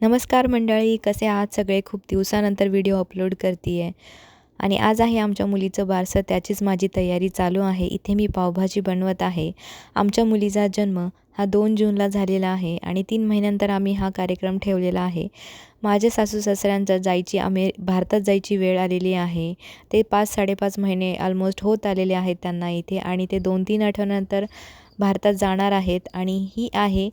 नमस्कार मंडळी कसे आहात सगळे? खूप दिवसानंतर व्हिडिओ अपलोड करते आहे आणि आज आहे आमच्या मुलीचं बारसं त्याचीच माझी तयारी चालू आहे. इथे मी पावभाजी बनवत आहे. आमच्या मुलीचा जन्म हा दोन जूनला झालेला आहे आणि तीन महिन्यानंतर आम्ही हा कार्यक्रम ठेवलेला आहे. माझ्या सासू सासऱ्यांचा जायची अमे भारतात जायची वेळ आलेली आहे. ते पाच साडेपाच महिने ऑलमोस्ट होत आलेले आहेत त्यांना इथे आणि ते दोन तीन आठवड्यानंतर भारतात जाणार आहेत आणि ही आहे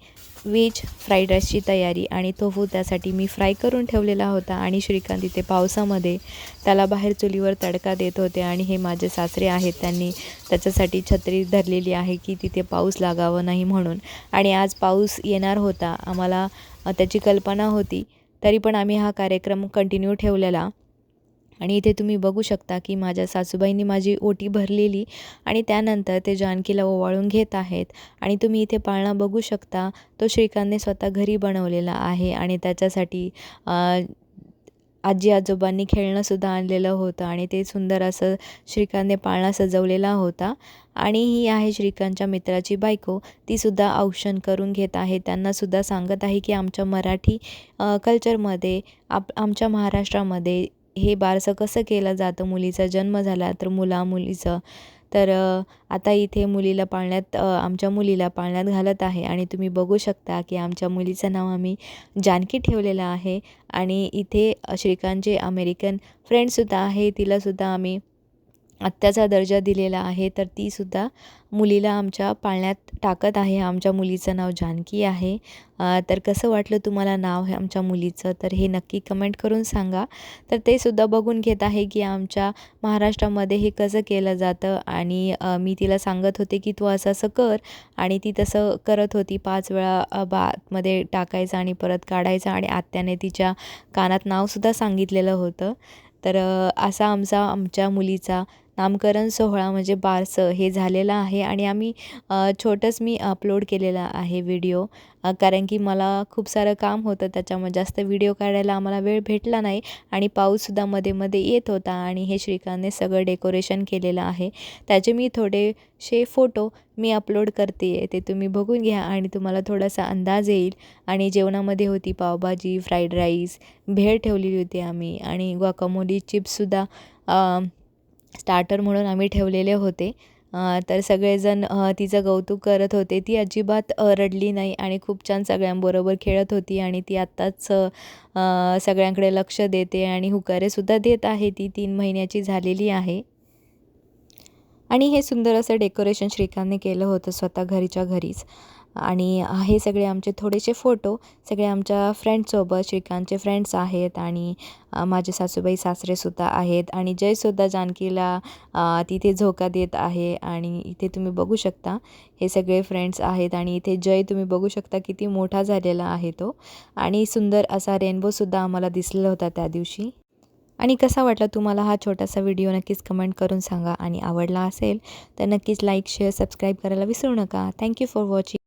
वेज फ्राईड राईसची तयारी आणि तोफू त्यासाठी मी फ्राय करून ठेवलेला होता आणि श्रीकांत इथे पावसामध्ये त्याला बाहेर चुलीवर तडका देत होते आणि हे माझे सासरे आहेत त्यांनी त्याच्यासाठी छत्री धरलेली आहे की तिथे पाऊस लागावं नाही म्हणून. आणि आज पाऊस येणार होता आम्हाला त्याची कल्पना होती तरी पण आम्ही हा कार्यक्रम कंटिन्यू ठेवलेला. आणि इथे तुम्ही बघू शकता की माझ्या सासूबाईंनी माझी ओटी भरलेली आणि त्यानंतर ते जानकीला ओवाळून घेत आहेत. आणि तुम्ही इथे पाळणा बघू शकता तो श्रीकांतने स्वतः घरी बनवलेला आहे आणि त्याच्यासाठी आजी आजोबांनी खेळणंसुद्धा आणलेलं होतं आणि ते सुंदर असं श्रीकांतने पाळणा सजवलेला होता. आणि ही आहे श्रीकांतच्या मित्राची बायको तीसुद्धा औक्षण करून घेत आहे. त्यांनासुद्धा सांगत आहे की आमच्या मराठी कल्चरमध्ये आप आमच्या महाराष्ट्रामध्ये हे बारसं कसं केलं जातं? मुलीचा जन्म झाला तर मुला मुलीचं. तर आता इथे मुलीला पाळण्यात आमच्या मुलीला पाळण्यात घालत आहे आणि तुम्ही बघू शकता की आमच्या मुलीचं नाव आम्ही जानकी ठेवलेलं आहे. आणि इथे श्रीकांतचे अमेरिकन फ्रेंडसुद्धा आहे. तिलासुद्धा आम्ही आत्याचा दर्जा दिलेला आहे तर तीसुद्धा मुलीला आमच्या पाळण्यात टाकत आहे. आमच्या मुलीचं नाव जानकी आहे. तर कसं वाटलं तुम्हाला नाव हे आमच्या मुलीचं? तर हे नक्की कमेंट करून सांगा. तर ते सुद्धा बघून घेत आहे की आमच्या महाराष्ट्रामध्ये हे कसं केलं जातं आणि मी तिला सांगत होते की तू असं असं कर आणि ती तसं करत होती. पाच वेळा बातमध्ये टाकायचं आणि परत काढायचं आणि आत्याने तिच्या कानात नावसुद्धा सांगितलेलं होतं. तर असा आमचा आमच्या मुलीचा नामकरण सोहळा म्हणजे बारसं हे झालेलं आहे आणि आम्ही छोटंच मी अपलोड केलेला आहे व्हिडिओ. कारण की मला खूप सारं काम होतं त्याच्यामुळे जास्त व्हिडिओ काढायला आम्हाला वेळ भेटला नाही आणि पाऊससुद्धा मध्ये मध्ये येत होता आणि हे श्रीकांतने सगळं डेकोरेशन केलेलं आहे. त्याचे मी थोडेसे फोटो मी अपलोड करते आहे ते तुम्ही बघून घ्या आणि तुम्हाला थोडासा अंदाज येईल. आणि जेवणामध्ये होती पावभाजी फ्राईड राईस भेळ ठेवलेली होती आम्ही आणि गुआकामोली चिप्ससुद्धा स्टार्टर म्हणून आम्ही ठेवलेले होते. तर सगळेजण तिचं कौतुक करत होते. ती अजिबात रडली नाही आणि खूप छान सगळ्यांबरोबर खेळत होती आणि ती आत्ताच सगळ्यांकडे लक्ष देते आणि हुकारेसुद्धा देत आहे. ती तीन महिन्याची झालेली आहे. आणि हे सुंदर असं डेकोरेशन श्रीकांतने केलं होतं स्वतः घरीच्या घरीच. आणि हे सगळे आमचे थोडेसे फोटो सगळे आमच्या फ्रेंडसोबत श्रीकांतचे फ्रेंड्स आहेत आणि माझे सासूबाई सासरेसुद्धा आहेत आणि जयसुद्धा जानकीला तिथे झोका देत आहे आणि इथे तुम्ही बघू शकता हे सगळे फ्रेंड्स आहेत आणि इथे जय तुम्ही बघू शकता किती मोठा झालेला आहे तो आणि सुंदर असा रेनबोसुद्धा आम्हाला दिसलेला होता त्या दिवशी. आणि कसा वाटला तुम्हाला हा छोटासा व्हिडिओ नक्कीच कमेंट करून सांगा आणि आवडला असेल तर नक्कीच लाईक शेअर सबस्क्राईब करायला विसरू नका. थँक्यू फॉर वॉचिंग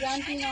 जानकी ना